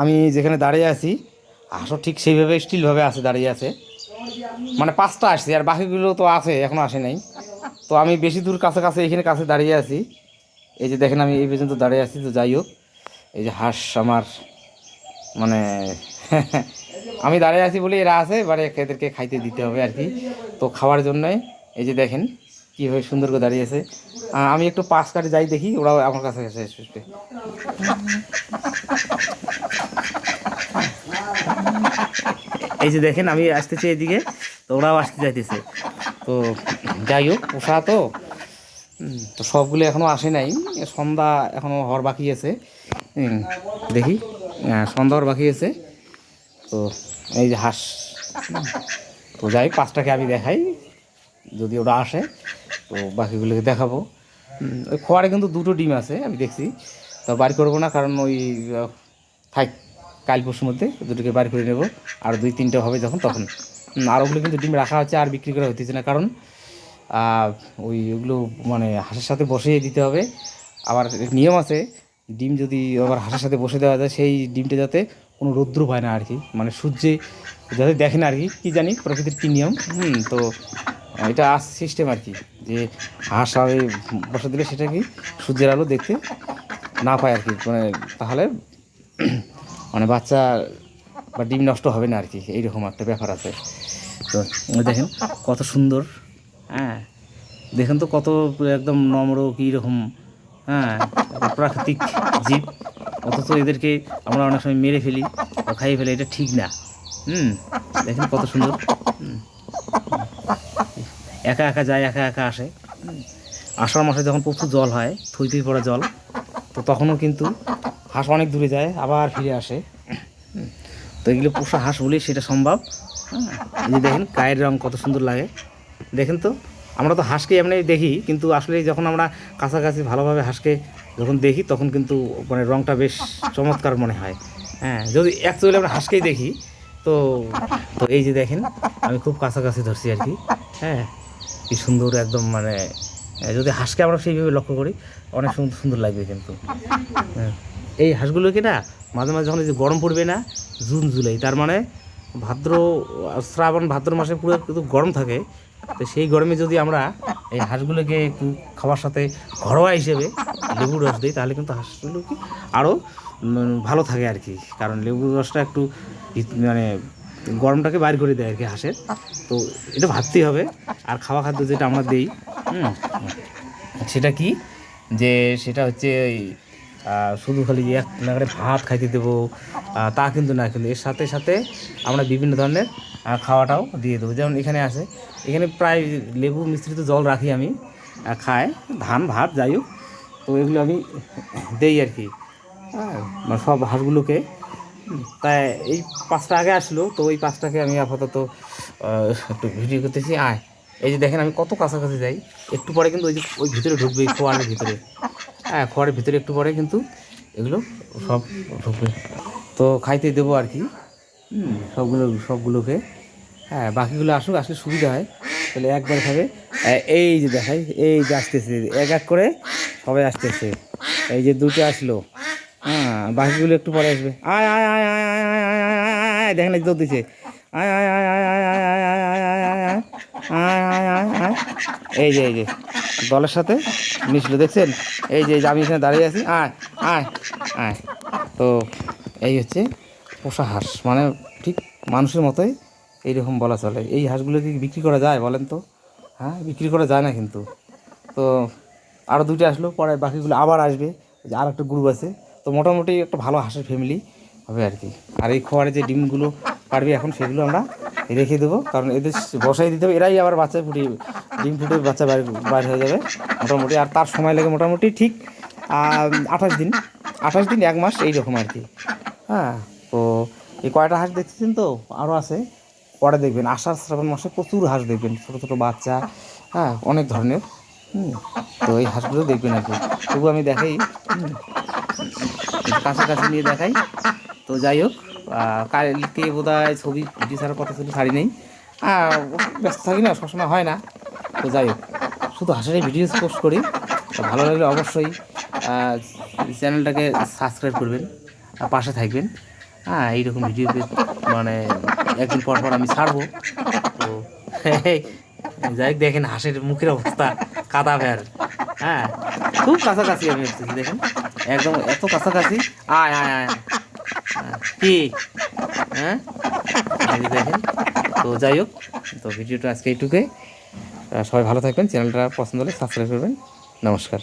আমি যেখানে দাঁড়িয়ে আছি হাঁসও ঠিক সেইভাবে স্টিলভাবে আছে দাঁড়িয়ে আছে। মানে পাঁচটা আসছে, আর বাকিগুলো তো আছে এখনও আসে নাই। তো আমি বেশি দূর কাছে কাছে এখানে কাছে দাঁড়িয়ে আছি। এই যে দেখেন আমি এই পর্যন্ত দাঁড়িয়ে আছি, তো যাই হোক। এই যে হাঁস আমার মানে আমি দাঁড়িয়ে আছি বলে এরা আছে, এবারে এদেরকে খাইতে দিতে হবে আর কি। তো খাওয়ার জন্যই এই যে দেখেন কীভাবে সুন্দর করে দাঁড়িয়ে আছে। আমি একটু পাশ কাটে যাই দেখি, ওরাও আমার কাছে এসে আসবে এই যে দেখেন, আমি আসতেছি এদিকে, তো ওরাও আসতে চাইতেছে। তো যাই হোক পোষা তো তো সবগুলো এখনও আসে নাই। সন্ধ্যা এখনও হওয়ার বাকি আছে। দেখি সন্ধ্যা হওয়ার বাকি আছে। তো এই যে হাঁস, তো যাই পাঁচটাকে আমি দেখাই, যদি ওরা আসে, তো বাকিগুলোকে দেখাবো। ওই খোয়ারে কিন্তু দুটো ডিম আছে, আমি দেখছি। তো বাড়ি করব না, কারণ ওই থাক কাল পরশুর মধ্যে দুটোকে বাড়ি করে নেব। আর দুই, তিনটে হবে যখন, তখন। আর ওগুলো কিন্তু ডিম রাখা হচ্ছে আর বিক্রি করা হতেছে না, কারণ ওই ওগুলো মানে হাঁসের সাথে বসিয়ে দিতে হবে। আবার নিয়ম আছে, ডিম যদি আবার হাঁসের সাথে বসে দেওয়া যায়, সেই ডিমটা যাতে কোনো রৌদ্র পায় না আর কি মানে সূর্যে যাতে দেখে না আর কি কী জানি, প্রকৃতির কী নিয়ম। হুম, তো এটা আস সিস্টেম আর কি যে হাঁস বসে দিলে সেটা কি সূর্যের আলো দেখতে না পায় আর কি মানে তাহলে মানে বাচ্চা বা ডিম নষ্ট হবে না আর কি এইরকম একটা ব্যাপার আছে। তো দেখেন কত সুন্দর হ্যাঁ? দেখেন তো কত একদম নম্র, কীরকম হ্যাঁ? প্রাকৃতিক জীব। অথচ এদেরকে আমরা অনেক সময় মেরে ফেলি বা খাইয়ে ফেলি, এটা ঠিক না। হুম? দেখেন কত সুন্দর। একা একা যায়, একা একা আসে। আষাঢ় মাসে যখন প্রচুর জল হয় থই থই পড়া জল, তো তখনও কিন্তু হাঁস অনেক দূরে যায়, আবার ফিরে আসে। তো এগুলো পোষা হাঁস বলি সেটা সম্ভব। হ্যাঁ দেখেন, গায়ের রং কত সুন্দর লাগে। দেখেন তো, আমরা তো হাঁসকে এমনি দেখি, কিন্তু আসলে যখন আমরা কাছাকাছি ভালোভাবে হাঁসকে যখন দেখি, তখন কিন্তু মানে রংটা বেশ চমৎকার মনে হয়। হ্যাঁ যদি অ্যাকচুয়ালি আমরা হাঁসকেই দেখি, তো তো এই যে দেখেন, আমি খুব কাছাকাছি ধরছি আর কি। হ্যাঁ কি সুন্দর একদম মানে যদি হাঁসকে আমরা সেইভাবে লক্ষ্য করি, অনেক সুন্দর সুন্দর লাগবে কিন্তু। হ্যাঁ। এই হাঁসগুলোকে না মাঝে মাঝে যখন এই যে গরম পড়বে না, জুন, জুলাই, তার মানে ভাদ্র, শ্রাবণ, ভাদ্র মাসে পুরো কিন্তু গরম থাকে, তো সেই গরমে যদি আমরা এই হাঁসগুলোকে একটু খাওয়ার সাথে ঘরোয়া হিসেবে লেবু রস দিই, তাহলে কিন্তু হাঁসগুলো কি আরও ভালো থাকে আর কি। কারণ লেবু রসটা একটু মানে গরমটাকে বাইর করে দেয় আর কি হাঁসের। তো এটা ভাবতেই হবে। আর খাওয়া খাদ্য যেটা আমরা দিই সেটা কি? যে সেটা হচ্ছে ওই শুধু খালি এক নাগারে ভাত খাইতে দেবো তা কিন্তু না, কিন্তু এর সাথে সাথে আমরা বিভিন্ন ধরনের খাওয়াটাও দিয়ে দেবো। যেমন এখানে আছে, এখানে প্রায় লেবু মিশ্রিত জল রাখি আমি খায়, ধান, ভাত, যাই হোক। তো এগুলো আমি দেই আর কি। হ্যাঁ মানে সব হাঁসগুলোকে। তাই এই পাঁচটা আগে আসলো, তো ওই পাঁচটাকে আমি আপাতত একটু ভিডিও করতেছি। আয়, এই যে দেখেন আমি কত কাছাকাছি যাই, একটু পরে কিন্তু ওই যে, ওই ভিতরে ঢুকবে এই খোয়ারের ভিতরে। হ্যাঁ খড়ের ভিতরে একটু পরে কিন্তু এগুলো সব ঢুকবে তো খাইতে দেবো আর কি সবগুলো সবগুলোকে হ্যাঁ বাকিগুলো আসুক আসলে সুবিধা হয় তাহলে একবার খাবে এই যে দেখাই এই যে আসতেছে এক এক করে সবাই আসতেছে এই যে দুটো আসলো হ্যাঁ বাকিগুলো একটু পরে আসবে আয় আয় আয় আয় আয় আয় আয় আয় আয় আয় দেখেন আয় আয় আয় আয় আয় আয় আয় আয় আয় আয় আয় আয় আয় আয় আয় এই যে এই যে দলের সাথে মিশলো দেখছেন এই যে আমি এখানে দাঁড়িয়ে আছি, আয় আয় আয়। তো এই হচ্ছে পোষা হাঁস মানে ঠিক মানুষের মতোই এইরকম বলা চলে। এই হাঁসগুলো কি বিক্রি করা যায় বলেন তো? হ্যাঁ বিক্রি করা যায় না কিন্তু। তো আরও দুটো আসলো, পরে বাকিগুলো আবার আসবে। যে আর একটা গ্রুপ আছে। তো মোটামুটি একটা ভালো হাঁসের ফ্যামিলি হবে আর কি। আর এই খোয়ারে যে ডিমগুলো পারবে এখন, সেগুলো আমরা রেখে দেবো। কারণ এদের বসাই দিতে হবে, এরাই আবার বাচ্চা ফুটিয়ে ডিম ফুটে বাচ্চা বাইরে, বাইর হয়ে যাবে মোটামুটি, আর তার সময় লাগে মোটামুটি ঠিক আঠাশ দিন আঠাশ দিন, এক মাস এইরকম আর কি। হ্যাঁ তো এই কয়টা হাঁস দেখতেছেন তো? আরও আছে। পরে দেখবেন, আষাঢ় শ্রাবণ মাসে প্রচুর হাঁস দেখবেন, ছোটো ছোটো বাচ্চা হ্যাঁ অনেক ধরনের। তো এই হাঁসগুলো দেখবেন আর কি। তবু আমি দেখাই কাছাকাছি নিয়ে দেখাই। তো যাই হোক কালকে বোধ হয় ছবি ছাড়ার কথা ছিল ছাড়ি নেই। ব্যস্ত থাকি না, সবসময় হয় না। তো যাই হোক শুধু হাঁসেরই ভিডিওস পোস্ট করি তো ভালো লাগলে অবশ্যই চ্যানেলটাকে সাবস্ক্রাইব করবেন আর পাশে থাকবেন। হ্যাঁ এইরকম ভিডিও মানে একদিন পর পর আমি ছাড়বো। তো যাই হোক দেখেন হাঁসের মুখের অবস্থা কাদা ভের হ্যাঁ খুব কাছাকাছি আমি আসতেছি দেখেন। একদম এত কাছাকাছি আয় আয় আয় হ্যাঁ, কি? হ্যাঁ দেখেন। তো যাই হোক তো ভিডিওটা আজকে এইটুকুই। সবাই ভালো থাকবেন চ্যানেলটা পছন্দ হলে সাবস্ক্রাইব করবেন। নমস্কার।